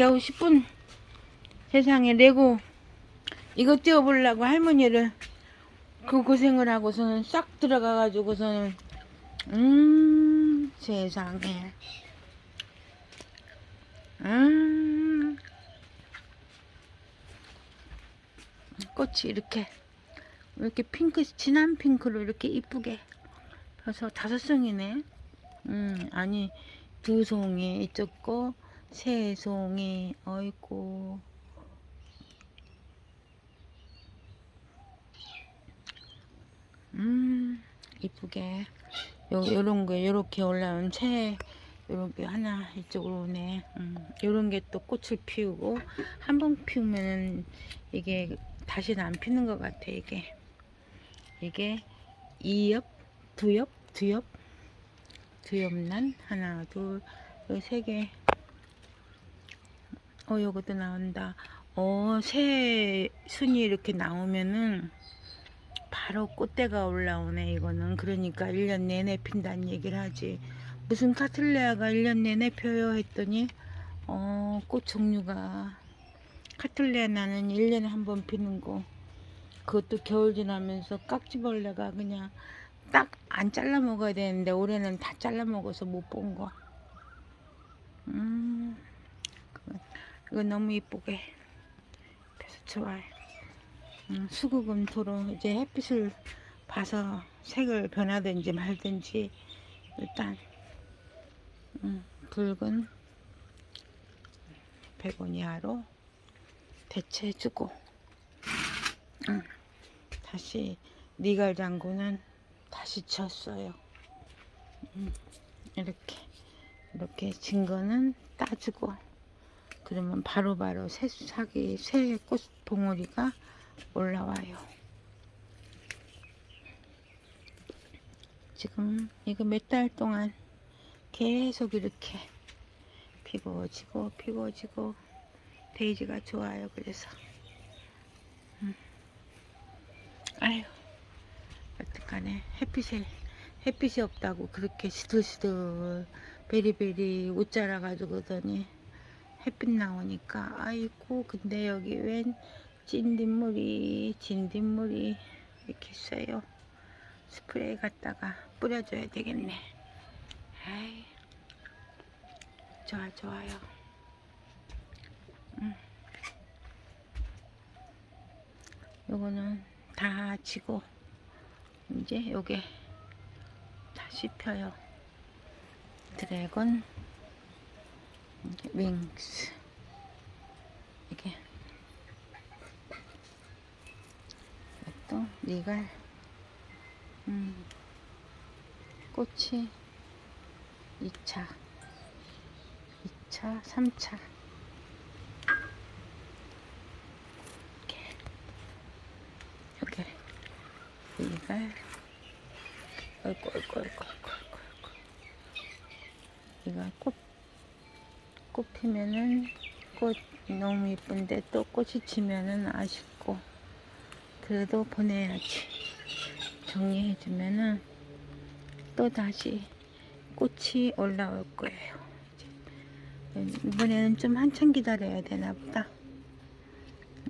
겨우 10분 세상에 내고 이거 띄워보려고 할머니를 그 고생을 하고서는 싹 들어가가지고서는 음 세상에. 음. 꽃이 이렇게 이렇게 핑크 진한 핑크로 이렇게 이쁘게 펴서 다섯 송이네. 음 아니 두 송이 이쪽 거 세 송이 어이구 음 이쁘게. 요 요런 거 요렇게 올라온 채 요런 게 하나 이쪽으로 오네. 음, 요런 게 또 꽃을 피우고 한 번 피우면은 이게 다시는 안 피는 것 같아 이게. 이게 이엽 두엽 두엽 두엽난 하나 둘세개 어 요것도 나온다. 어새 순이 이렇게 나오면은 바로 꽃대가 올라오네 이거는. 그러니까 1년 내내 핀다는 얘기를 하지. 무슨 카틀레아가 1년 내내 펴요? 했더니 어, 꽃 종류가 카틀레아 나는 1년에 한 번 피는 거. 그것도 겨울 지나면서 깍지벌레가 그냥 딱 안 잘라 먹어야 되는데 올해는 다 잘라 먹어서 못 본 거. 음, 이거 너무 이쁘게 그래서 좋아요. 음, 수국음토로 이제 햇빛을 봐서 색을 변하든지 말든지 일단 음, 붉은 베고니아로 대체해주고 음, 다시 니갈 장구는 다시 쳤어요. 음, 이렇게 이렇게 진 거는 따주고 그러면 바로바로 새 사기 새 꽃 봉오리가 올라와요. 지금 이거 몇 달 동안 계속 이렇게 피고 지고 피고 지고 데이지가 좋아요. 그래서 음. 아유 어떡하네 햇빛에 햇빛이 없다고 그렇게 시들시들 베리베리 옷 자라가지고더니 햇빛 나오니까 아이고 근데 여기 웬 찐뒷물이 진뒷물이 이렇게 있어요. 스프레이 갖다가 뿌려줘야 되겠네. 아이 좋아 좋아요. 음. 요거는 다 지고 이제 요게 다시 펴요. 드래곤 윙스 이게 또 니갈. 음, 꽃이 2차. 2차 3차. 이렇게. 이렇게. 니갈. 어이구 어이구 어이구 어이구 어이구 이거 꽃, 꽃 피면은 꽃 너무 이쁜데 또 꽃이 지면은 아쉽고 그래도 보내야지. 정리해 주면은 또 다시 꽃이 올라올 거예요. 이번에는 좀 한참 기다려야 되나 보다.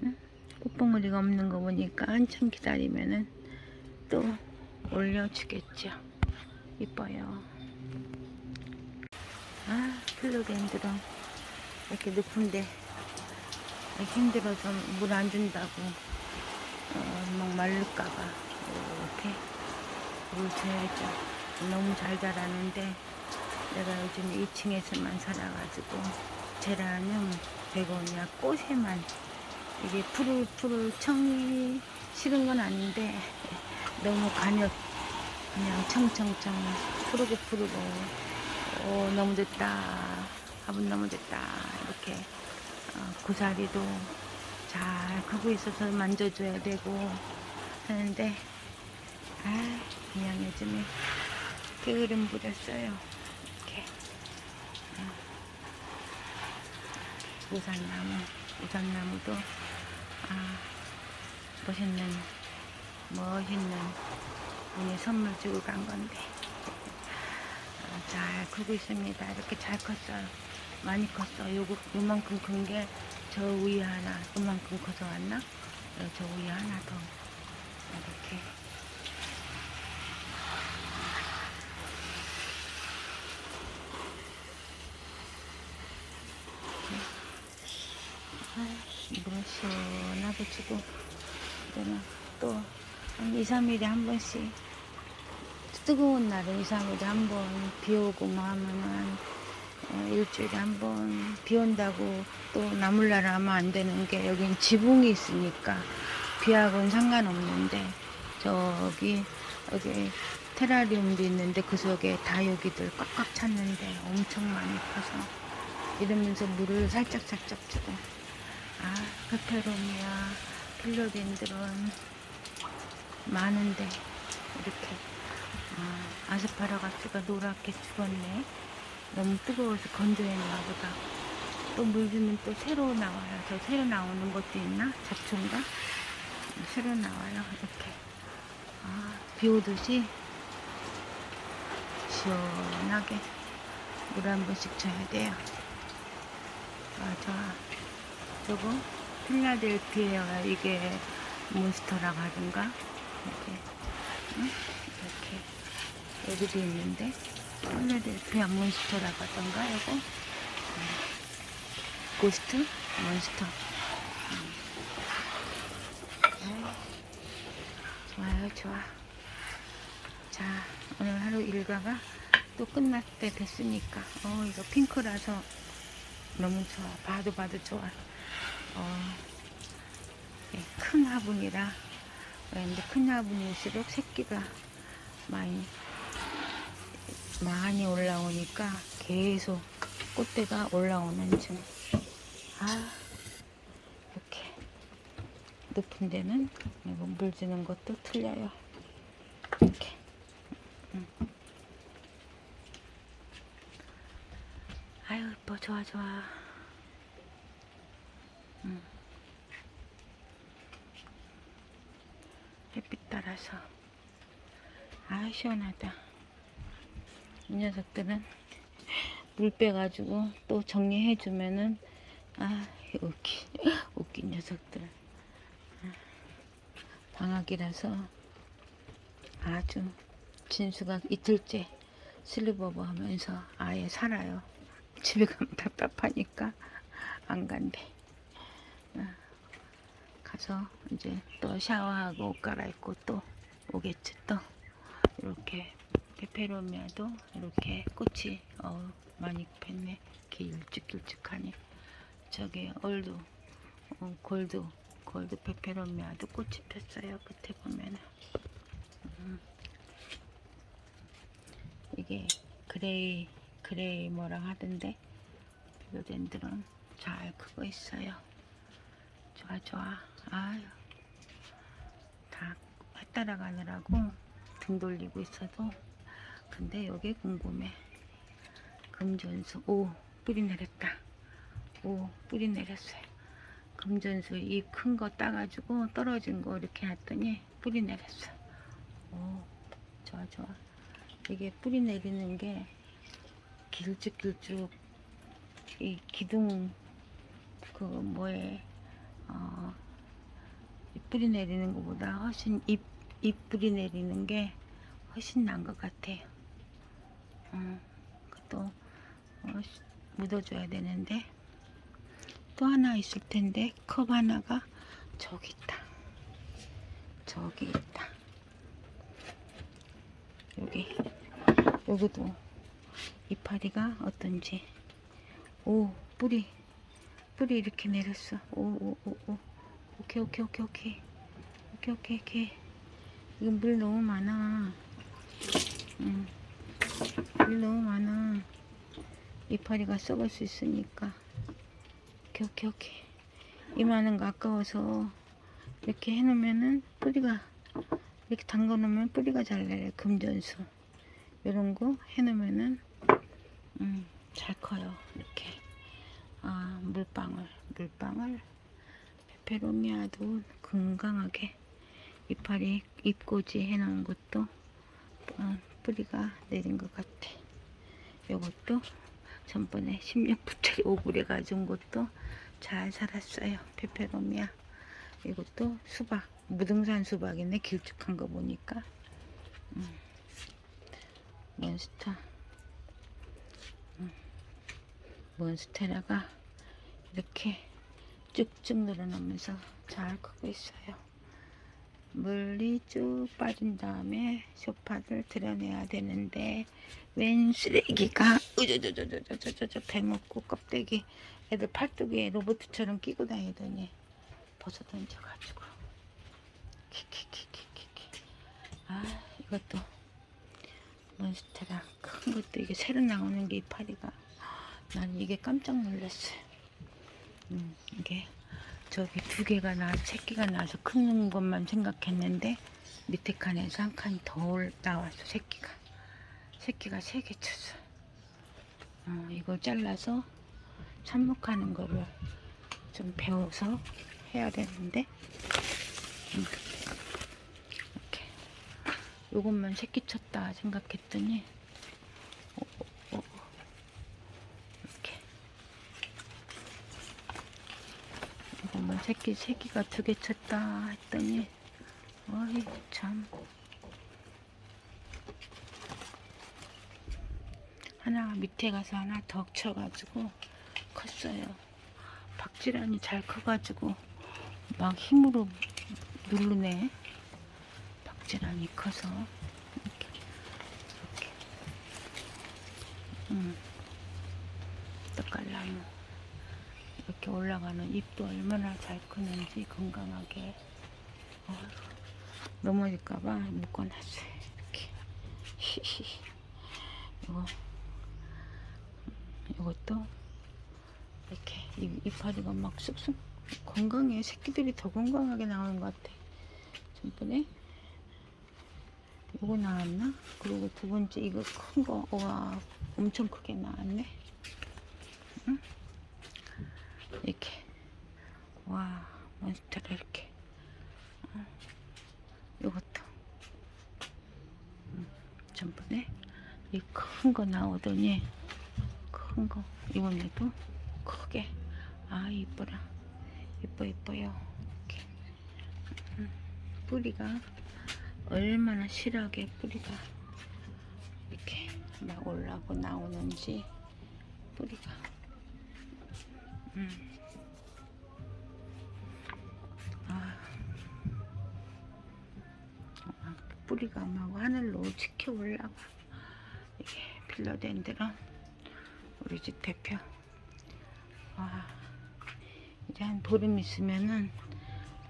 응? 꽃봉오리가 없는 거 보니까 한참 기다리면은 또 올려주겠죠. 이뻐요. 아 필로덴드론 이렇게 높은데 힘들어서 물 안 준다고 어, 막 마를까봐 이렇게 물 줘야죠. 너무 잘 자라는데 내가 요즘 2층에서만 살아가지고 제라늄 베고니아 꽃에만. 이게 푸르푸르 청이 싫은 건 아닌데 너무 가녀 그냥 청청청 푸르고 푸르고 오 너무 됐다. 화분 너무 됐다. 이렇게 어, 고사리도 잘 크고 있어서 만져줘야 되고 하는데 아 그냥 요즘에 게으름 부렸어요. 이렇게. 어. 우산나무 우산나무도 아 멋있는 멋있는 분이 선물 주고 간 건데. 어, 잘 크고 있습니다. 이렇게 잘 컸어요. 많이 컸어. 요거 요만큼 큰 게 저 위에 하나, 요만큼 커서 왔나? 어, 저 위에 하나 더 이렇게. 아이씨, 물은 시원하게 주고, 이제는 또, 한 2, 3일에 한 번씩, 뜨거운 날은 2, 3일에 한 번, 비 오고 뭐 하면은, 어, 일주일에 한 번, 비 온다고 또 나물날 하면 안 되는 게, 여긴 지붕이 있으니까, 비하고는 상관없는데, 저기, 여기 테라리움도 있는데, 그 속에 다육이들 꽉꽉 찼는데, 엄청 많이 커서, 이러면서 물을 살짝 살짝 주고, 아, 페페로미아, 필로덴드론 많은데 이렇게 아, 아스파라가스가 노랗게 죽었네. 너무 뜨거워서 건조했나 보다. 또 물 주면 또 새로 나와요. 저 새로 나오는 것도 있나? 잡초인가? 새로 나와요. 이렇게. 아, 비 오듯이 시원하게 물 한 번씩 줘야 돼요. 아, 좋아. 저거 필라델피아가 이게 몬스터라고 하던가 이렇게 응? 여기도 있는데 필라델피아 몬스터라고 하던가 이거? 응. 고스트? 몬스터. 응. 아이, 좋아요 좋아. 자 오늘 하루 일과가 또 끝날 때 됐으니까 어 이거 핑크라서 너무 좋아. 봐도 봐도 좋아. 어, 예, 큰 화분이라 근데 큰 화분일수록 새끼가 많이 많이 올라오니까 계속 꽃대가 올라오는 중. 아 이렇게 높은 데는 물 주는 것도 틀려요. 이렇게. 음. 아유 이뻐 좋아 좋아. 음. 햇빛 따라서 아 시원하다 이 녀석들은 물 빼가지고 또 정리해 주면은 아 웃기 웃긴 녀석들. 아, 방학이라서 아주 진수가 이틀째 슬리버버 하면서 아예 살아요. 집에 가면 답답하니까 안 간대. 아, 가서 이제 또 샤워하고 옷 갈아입고 또 오겠지 또. 이렇게 페페로미아도 이렇게 꽃이 어 많이 폈네. 길쭉길쭉하니. 저기 얼도 어, 골드 골드 페페로미아도 꽃이 폈어요 끝에 보면은. 음. 이게 그레이 그레이 뭐라 하던데? 필로덴드론. 잘 크고 있어요. 좋아 좋아. 아유. 다해 따라가느라고 등 돌리고 있어도 근데 여기 궁금해 금전수 오 뿌리 내렸다. 오 뿌리 내렸어요. 금전수 이 큰 거 따가지고 떨어진 거 이렇게 놨더니 뿌리 내렸어. 오 좋아 좋아. 이게 뿌리 내리는 게 길쭉길쭉 이 기둥 그 뭐에 어, 이 뿌리 내리는 것보다 훨씬 잎, 잎 뿌리 내리는 게 훨씬 나은 것 같아요. 어, 그것도 묻어줘야 되는데 또 하나 있을 텐데 컵 하나가 저기 있다. 저기 있다. 여기 여기도 이파리가 어떤지 오 뿌리 뿌리 이렇게 내렸어. 오, 오, 오, 오. 오케이, 오케이, 오케이, 오케이. 오케이, 오케이, 오케이. 이거 물 너무 많아. 응. 물 너무 많아. 이파리가 썩을 수 있으니까. 오케이, 오케이, 오케이. 이 많은 거 아까워서 이렇게 해놓으면은 뿌리가, 이렇게 담궈 놓으면 뿌리가 잘 내려. 금전수. 이런 거 해놓으면은, 음, 잘 커요. 이렇게. 아, 물방울, 물방울. 페페로미아도 건강하게 이파리 잎꽂이 해놓은 것도 어, 뿌리가 내린 것 같아. 요것도 전번에 16부터 오굴에 가져온 것도 잘 살았어요. 페페로미아. 이것도 수박. 무등산 수박이네. 길쭉한 거 보니까. 음. 몬스터. 음. 몬스테라가 이렇게 쭉쭉 늘어나면서 잘 크고 있어요. 물이 쭉 빠진 다음에 쇼파를 드러내야 되는데 웬 쓰레기가 으저저저저저저저 배먹고 껍데기 애들 팔뚝에 로봇처럼 끼고 다니더니 벗어 던져가지고. 키키키키키키. 아 이것도 몬스테라. 큰 것도 이게 새로 나오는 게 이파리가. 난 이게 깜짝 놀랐어요. 음, 이게 저기 두 개가 나 새끼가 나서 큰 것만 생각했는데 밑에 칸에서 한 칸이 더 올- 나왔어 새끼가 새끼가 세 개 쳤어 어, 이걸 잘라서 삽목하는 거를 좀 배워서 해야 되는데. 음, 이렇게. 요것만 새끼 쳤다 생각했더니 어, 어, 어, 이렇게 이것만 새끼 새끼가 두 개 쳤다 했더니 어이 참 하나 밑에 가서 하나 더 쳐가지고 컸어요. 박지란이 잘 커가지고 막 힘으로 누르네. 박지란이 커서 이렇게 이렇게 음 떡갈나무 이렇게 올라가는 잎도 얼마나 잘 크는지 건강하게. 어휴, 넘어질까봐 묶어놨어요 이렇게. 이거. 이것도 이렇게 이- 이파리가 막 쑥쑥 건강해. 새끼들이 더 건강하게 나오는 것 같아. 전번에 이거 나왔나? 그리고 두 번째 이거 큰 거 와 엄청 크게 나왔네. 응? 이렇게. 와 몬스터를 이렇게. 어, 이것도. 음, 전번에 이 큰 거 나오더니 큰 거. 이번에도 크게. 아 이뻐라. 이뻐 이뻐요. 이렇게. 음, 뿌리가 얼마나 실하게 뿌리가 이렇게 막 올라고 나오는지 뿌리가 음. 아. 아, 뿌리가 막 하늘로 치켜 올라가 이게 필로덴드론 우리 집 대표 와 이제 한 보름 있으면은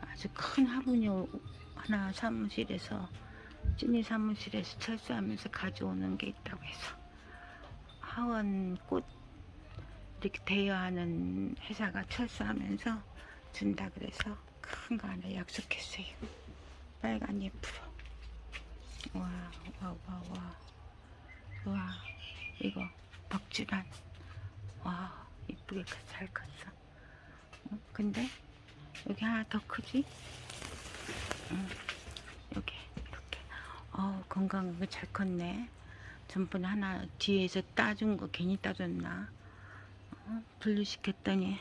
아주 큰 화분이 오- 하나 사무실에서 찐이 사무실에서 철수하면서 가져오는 게 있다고 해서 하원 꽃 이렇게 대여하는 회사가 철수하면서 준다 그래서 큰 거 하나 약속했어요. 빨간 잎으로. 와 와 와 와. 와 이거 박주란. 와 이쁘게 컸- 잘 컸어. 어, 근데 여기 하나 더 크지? 응, 여기 이렇게. 어 건강하게 잘 컸네. 전번에 하나 뒤에서 따준 거 괜히 따줬나? 어, 분류시켰더니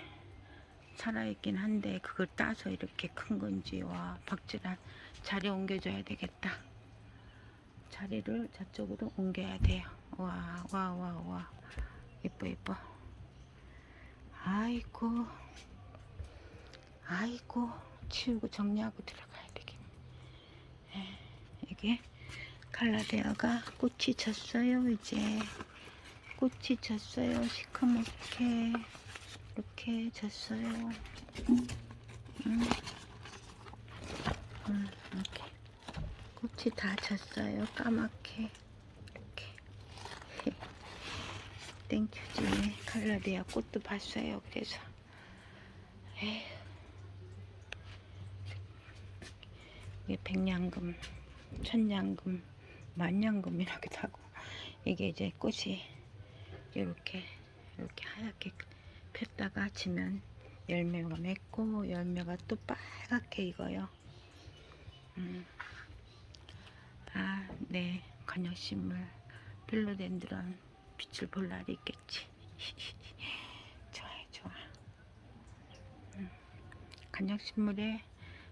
살아있긴 한데 그걸 따서 이렇게 큰 건지 와 박주란 자리 옮겨줘야 되겠다. 자리를 저쪽으로 옮겨야 돼요. 와 와 와와. 이뻐 이뻐. 아이고. 아이고. 치우고 정리하고 들어가야 되겠네. 에, 이게 칼라데아가 꽃이 졌어요 이제 꽃이 졌어요. 시커멓게. 이렇게 졌어요. 음, 음, 이렇게. 꽃이 다 졌어요. 까맣게. 이렇게. 땡큐지 칼라데아 꽃도 봤어요. 그래서. 에휴. 이게 백냥금 천냥금 만냥금이라기도 하고. 이게 이제 꽃이 이렇게 이렇게 하얗게 폈다가 지면 열매가 맺고 열매가 또 빨갛게 익어요. 음. 아, 네. 관여식물 필로덴드론 빛을 볼 날이 있겠지. 좋아요, 좋아. 음, 간장식물에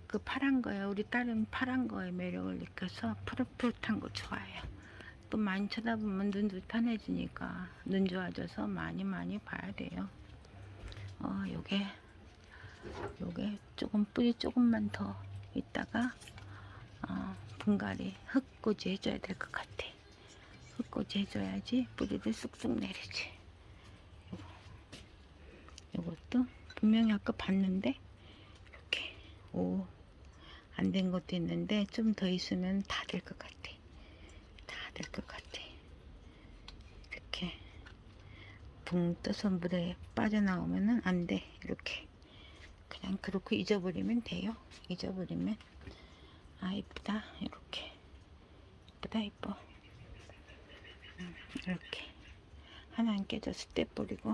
그 파란 거에 우리 딸은 파란 거에 매력을 느껴서 푸릇푸릇한 거 좋아해요. 또 많이 쳐다보면 눈도 편해지니까 눈 좋아져서 많이 많이 봐야 돼요. 어, 요게 요게 조금 뿌리 조금만 더 있다가 어, 분갈이 흙꽂이 해줘야 될 것 같아. 흙꽂이 해줘야지 뿌리를 쑥쑥 내리지. 요거. 요것도 분명히 아까 봤는데 이렇게 오 안 된 것도 있는데 좀 더 있으면 다 될 것 같아. 다될것 같아. 이렇게 붕 떠서 물에 빠져나오면은 안 돼. 이렇게 그냥 그렇게 잊어버리면 돼요. 잊어버리면 아 이쁘다. 이렇게 이쁘다 이뻐. 음, 이렇게 하나 안 깨졌을 때 뿌리고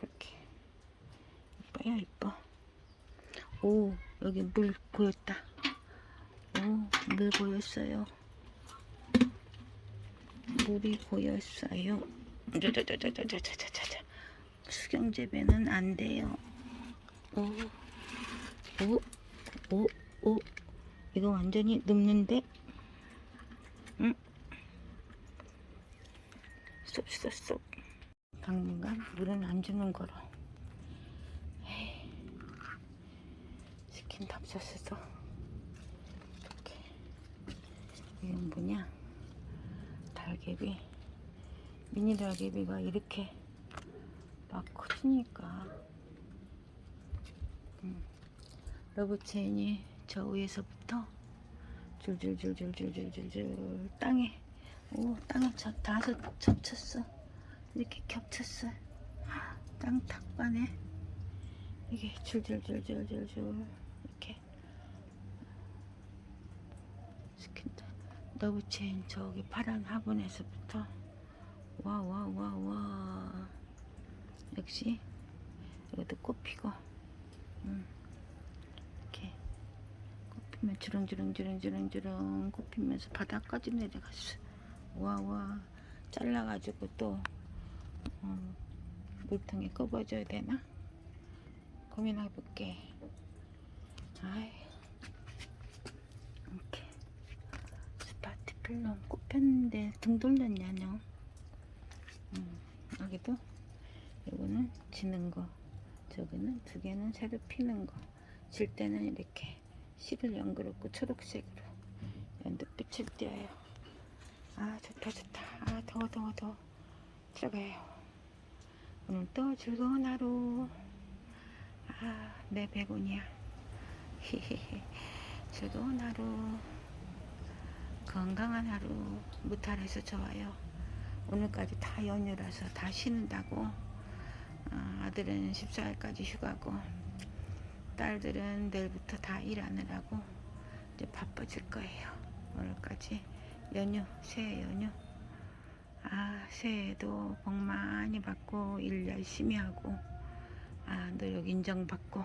이렇게 이뻐요 이뻐. 오 여기 물 고였다. 오물 고였어요. 물이 고였어요. 수경재배는 안 돼요. 오, 오, 오, 오. 이거 완전히 눕는데? 응? 쏙, 쏙, 쏙. 당분간 물은 안 주는 거로. 치킨 탑샷에서 이건 뭐냐? 달개비. 미니 달개비가 이렇게 막 커지니까. 음. 러브 체인이 저 위에서부터 줄줄줄줄줄줄줄줄 땅에 오 땅에 저 다섯 겹쳤어 이렇게 겹쳤어 땅 탁반에 이게 줄줄줄줄줄줄 이렇게 스킨다 러브 체인 저기 파란 화분에서부터 와 와 와 와 역시 이것도 꽃 피고 음. 이렇게 꽃 피면 주렁주렁주렁주렁주렁 꽃 피면서 바닥까지 내려갔어. 와와 잘라가지고 또 어, 물통에 꼽아줘야 되나? 고민해볼게. 아이 이렇게 스파티필름 꽃 폈는데 등 돌렸냐뇨. 음, 여기도 이거는 지는 거. 저기는 두 개는 새로 피는 거. 질 때는 이렇게 실을 연그럽고 초록색으로 연두빛을 띄어요. 아 좋다 좋다. 아 더워 더워 더워. 들어가요. 오늘 또 즐거운 하루. 아내. 히히히. 즐거운 하루. 건강한 하루. 무탈해서 좋아요. 오늘까지 다 연휴라서 다 쉬는다고. 아, 아들은 14일까지 휴가고 딸들은 내일부터 다 일하느라고 이제 바빠질 거예요. 오늘까지 연휴, 새해 연휴. 아, 새해에도 복 많이 받고 일 열심히 하고 아, 노력 인정받고